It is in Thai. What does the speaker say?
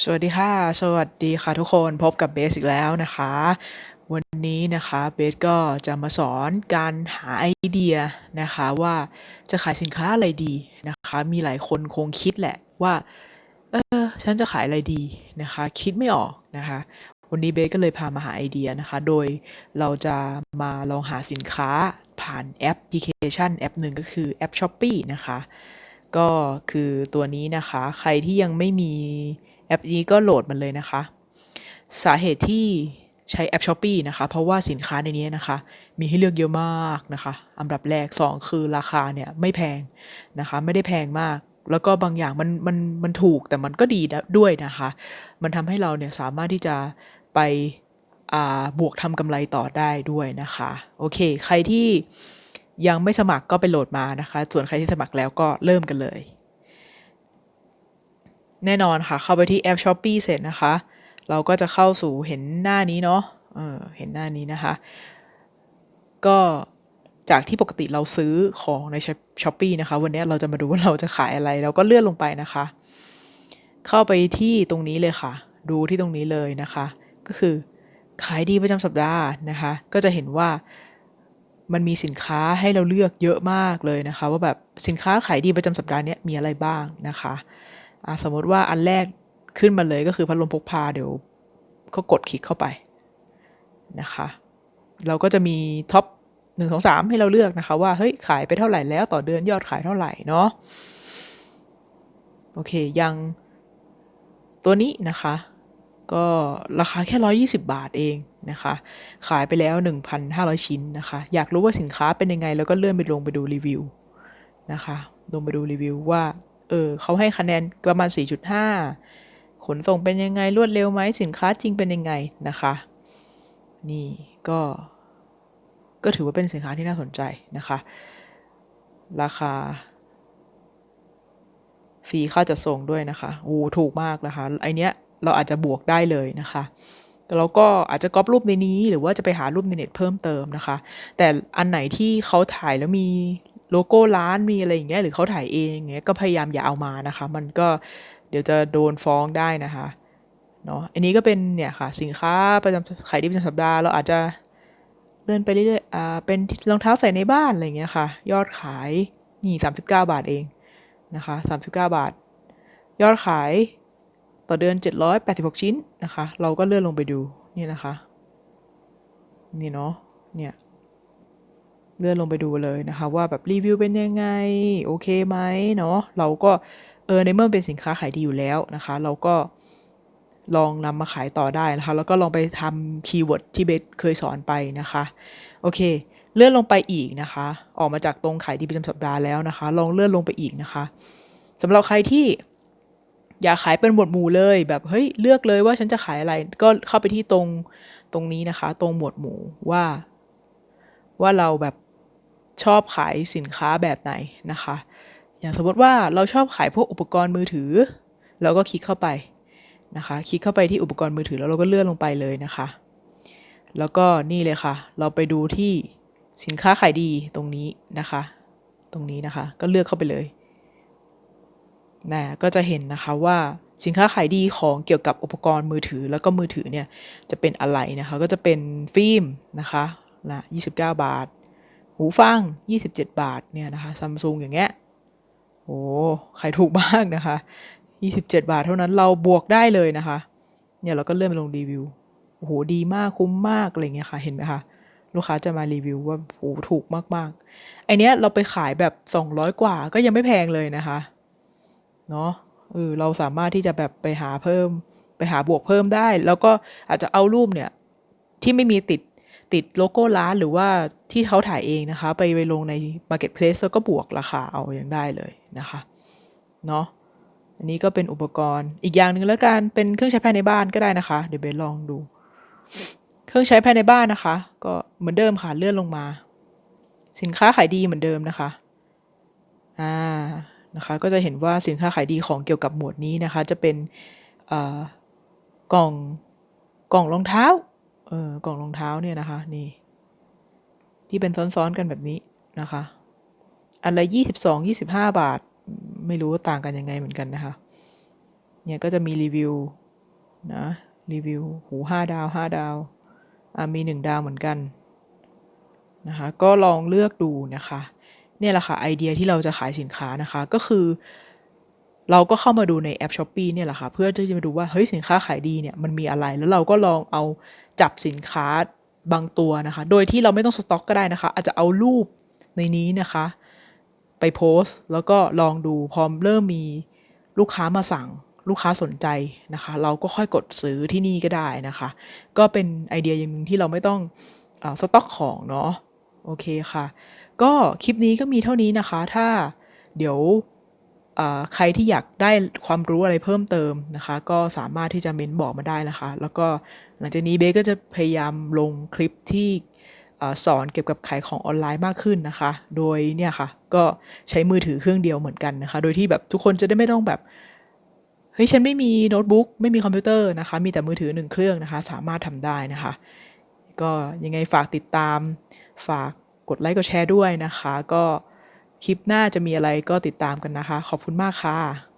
สวัสดีค่ะ สวัสดีค่ะทุกคนพบกับเบสอีกแล้วนะคะ วันนี้นะคะเบสก็จะมาสอนการหาไอเดียนะคะว่าจะขายสินค้าอะไรดีนะคะ มีหลายคนคงคิดแหละว่าเออฉันจะขายอะไรดีนะคะ คิดไม่ออกนะคะ วันนี้เบสก็เลยพามาหาไอเดียนะคะ โดยเราจะมาลองหาสินค้าผ่านแอปพลิเคชันแอปหนึ่งก็คือแอป s h อ p e e นะคะ ก็คือตัวนี้นะคะ ใครที่ยังไม่มี แอปนี้ก็โหลดมันเลยนะคะ สาเหตุที่ใช้แอป s h อ p e e นะคะ เพราะว่าสินค้าในนี้นะคะ มีให้เลือกเยอะมากนะคะอันดับแรก 2 คือราคาเนี่ยไม่แพงนะคะ ไม่ได้แพงมาก แล้วก็บางอย่างมันมันมันถูกแต่มันก็ดีด้วยนะคะ มันทำให้เราเนี่ยสามารถที่จะไปอ่าบวกทำกำไรต่อได้ด้วยนะคะ โอเค ใครที่ยังไม่สมัครก็ไปโหลดมานะคะ ส่วนใครที่สมัครแล้วก็เริ่มกันเลย แน่นอนค่ะ เข้าไปที่แอป s h อ p e e เสร็จนะคะ เราก็จะเข้าสู่เห็นหน้านี้เนาะเออเห็นหน้านี้นะคะ ก็จากที่ปกติเราซื้อของในช้อปปีนะคะ วันนี้เราจะมาดูว่าเราจะขายอะไร เราก็เลื่อนลงไปนะคะ เข้าไปที่ตรงนี้เลยค่ะ ดูที่ตรงนี้เลยนะคะ ก็คือขายดีประจำสัปดาห์นะคะ ก็จะเห็นว่ามันมีสินค้าให้เราเลือกเยอะมากเลยนะคะ ว่าแบบสินค้าขายดีประจำสัปดาห์นี้มีอะไรบ้างนะคะอะ สมมติว่าอันแรกขึ้นมาเลยก็คือพัดลมพกพาเดี๋ยวก็กดคลิกเข้าไปนะคะ เราก็จะมีท็อปหนึ่งสองสามให้เราเลือกนะคะ ว่าเฮ้ยขายไปเท่าไหร่แล้วต่อเดือนยอดขายเท่าไหร่เนาะโอเคยังตัวนี้นะคะ ก็ราคาแค่ 120 บาทเองนะคะ ขายไปแล้ว 1,500 ชิ้นนะคะ อยากรู้ว่าสินค้าเป็นยังไง แล้วก็เลื่อนไปลงไปดูรีวิวนะคะ ลงไปดูรีวิวว่า เออเขาให้คะแนนประมาณ 4.5 ขนส่งเป็นยังไงรวดเร็วไหมสินค้าจริงเป็นยังไงนะคะ นี่ก็ก็ถือว่าเป็นสินค้าที่น่าสนใจนะคะ ราคาฟรีค่าจัดส่งด้วยนะคะโอ้ถูกมากนะคะ ไอเนี้ยเราอาจจะบวกได้เลยนะคะแล้วก็อาจจะก๊อปรูปในนี้ หรือว่าจะไปหารูปในเน็ตเพิ่มเติมนะคะ แต่อันไหนที่เขาถ่ายแล้วมี โลโก้ร้านมีอะไรอย่างเงี้ยหรือเขาถ่ายเองเงี้ยก็พยายามอย่าเอามานะคะ มันก็เดี๋ยวจะโดนฟ้องได้นะคะเนาะอันนี้ก็เป็นเนี่ยค่ะสินค้าประจำขายดีประจำสัปดาห์เราอาจจะเลื่อนไปเรื่อยๆอ่าเป็นรองเท้าใส่ในบ้านอะไรเงี้ยค่ะ ยอดขายนี่39บเก้าบาทเองนะคะ39บเก้าบาท ยอดขายต่อเดือน786ชิ้นนะคะ เราก็เลื่อนลงไปดูนี่นะคะ นี่เนาะเนี่ย เลื่อนลงไปดูเลยนะคะว่าแบบรีวิวเป็นยังไงโอเคไหมเนาะเราก็เออในเมื่อเป็นสินค้าขายดีอยู่แล้วนะคะ เราก็ลองนำมาขายต่อได้นะคะ แล้วก็ลองไปทำคีย์เวิร์ดที่เบสเคยสอนไปนะคะโอเค เลื่อนลงไปอีกนะคะ ออกมาจากตรงขายดีประจำสัปดาห์แล้วนะคะ ลองเลื่อนลงไปอีกนะคะสำหรับใครที่อยากขายเป็นหมวดหมู่เลยแบบเฮ้ยเลือกเลยว่าฉันจะขายอะไรก็เข้าไปที่ตรงตรงนี้นะคะ ตรงหมวดหมู่ว่า ว่าเราแบบ ชอบขายสินค้าแบบไหนนะคะ อย่างสมมติว่าเราชอบขายพวกอุปกรณ์มือถือ เราก็คลิกเข้าไปนะคะ คลิกเข้าไปที่อุปกรณ์มือถือแล้วเราก็เลื่อนลงไปเลยนะคะ แล้วก็นี่เลยค่ะ เราไปดูที่สินค้าขายดีตรงนี้นะคะ ตรงนี้นะคะก็เลือกเข้าไปเลยนะก็จะเห็นนะคะว่าสินค้าขายดีของเกี่ยวกับอุปกรณ์มือถือแล้วก็มือถือเนี่ยจะเป็นอะไรนะคะ ก็จะเป็นฟิล์มนะคะนะ29 บาท หูฟัง 27 บาทเนี่ยนะคะซัมซุงอย่างเงี้ยโอ้ใครถูกบ้างนะคะ 27 บาทเท่านั้นเราบวกได้เลยนะคะ เนี่ยเราก็เลื่อนไปลงรีวิวโอ้โหดีมากคุ้มมากอะไรเงี้ยค่ะเห็นไหมคะลูกค้าจะมารีวิวว่าโอ้ถูกมากๆไอเนี้ยเราไปขายแบบ 200 กว่าก็ยังไม่แพงเลยนะคะเนาะเออเราสามารถที่จะแบบไปหาเพิ่ม ไปหาบวกเพิ่มได้ แล้วก็อาจจะเอารูปเนี่ยที่ไม่มีติด ติดโลโก้ร้านหรือว่าที่เขาถ่ายเองนะคะ ไปไปลงใน Marketplace แล้วก็บวกราคาเอาอย่างได้เลยนะคะเนาะอันนี้ก็เป็นอุปกรณ์อีกอย่างหนึ่งแล้วกันเป็นเครื่องใช้ภายในบ้านก็ได้นะคะ เดี๋ยวเบลลองดู เครื่องใช้ภายในบ้านนะคะ ก็เหมือนเดิมค่ะเลื่อนลงมา สินค้าขายดีเหมือนเดิมนะคะอ่านะคะก็จะเห็นว่าสินค้าขายดีของเกี่ยวกับหมวดนี้นะคะ จะเป็นกล่องกล่องรองเท้า เออกล่องรองเท้าเนี่ยนะคะ นี่ ที่เป็นซ้อนๆกันแบบนี้นะคะ อันละยี่สิบสองยี่สิบห้าบาท ไม่รู้ว่าต่างกันยังไงเหมือนกันนะคะ เนี่ยก็จะมีรีวิวนะรีวิวหูห้าดาวห้าดาวอะมีหนึ่งดาวเหมือนกันนะคะก็ลองเลือกดูนะคะ เนี่ยแหละค่ะไอเดียที่เราจะขายสินค้านะคะก็คือ เราก็เข้ามาดูในแอป s h อ p e e เนี่ยแหละค่ะ เพื่อที่จะมาดูว่าเฮ้ยสินค้าขายดีเนี่ยมันมีอะไร แล้วเราก็ลองเอาจับสินค้าบางตัวนะคะ โดยที่เราไม่ต้องสต็อกก็ได้นะคะ อาจจะเอารูปในนี้นะคะ ไปโพสต์ แล้วก็ลองดูพอเริ่มมีลูกค้ามาสั่งลูกค้าสนใจนะคะ เราก็ค่อยกดซื้อที่นี่ก็ได้นะคะ ก็เป็นไอเดียอย่างหนึ่งที่เราไม่ต้องอสต็อกของเนาะโอเคค่ะ ก็คลิปนี้ก็มีเท่านี้นะคะ ถ้าเดี๋ยว ใครที่อยากได้ความรู้อะไรเพิ่มเติมนะคะ ก็สามารถที่จะเม้นบอกมาได้นะคะ แล้วก็หลังจากนี้เบก็จะพยายามลงคลิปที่สอนเกี่ยวกับขายของออนไลน์มากขึ้นนะคะ โดยเนี่ยค่ะ ก็ใช้มือถือเครื่องเดียวเหมือนกันนะคะ โดยที่แบบทุกคนจะได้ไม่ต้องแบบ เฮ้ย ฉันไม่มีโน้ตบุ๊กไม่มีคอมพิวเตอร์นะคะ มีแต่มือถือหนึ่งเครื่องนะคะ สามารถทำได้นะคะ ก็ยังไงฝากติดตาม ฝากกดไลค์กดแชร์ด้วยนะคะ ก็ คลิปหน้าจะมีอะไรก็ติดตามกันนะคะ ขอบคุณมากค่ะ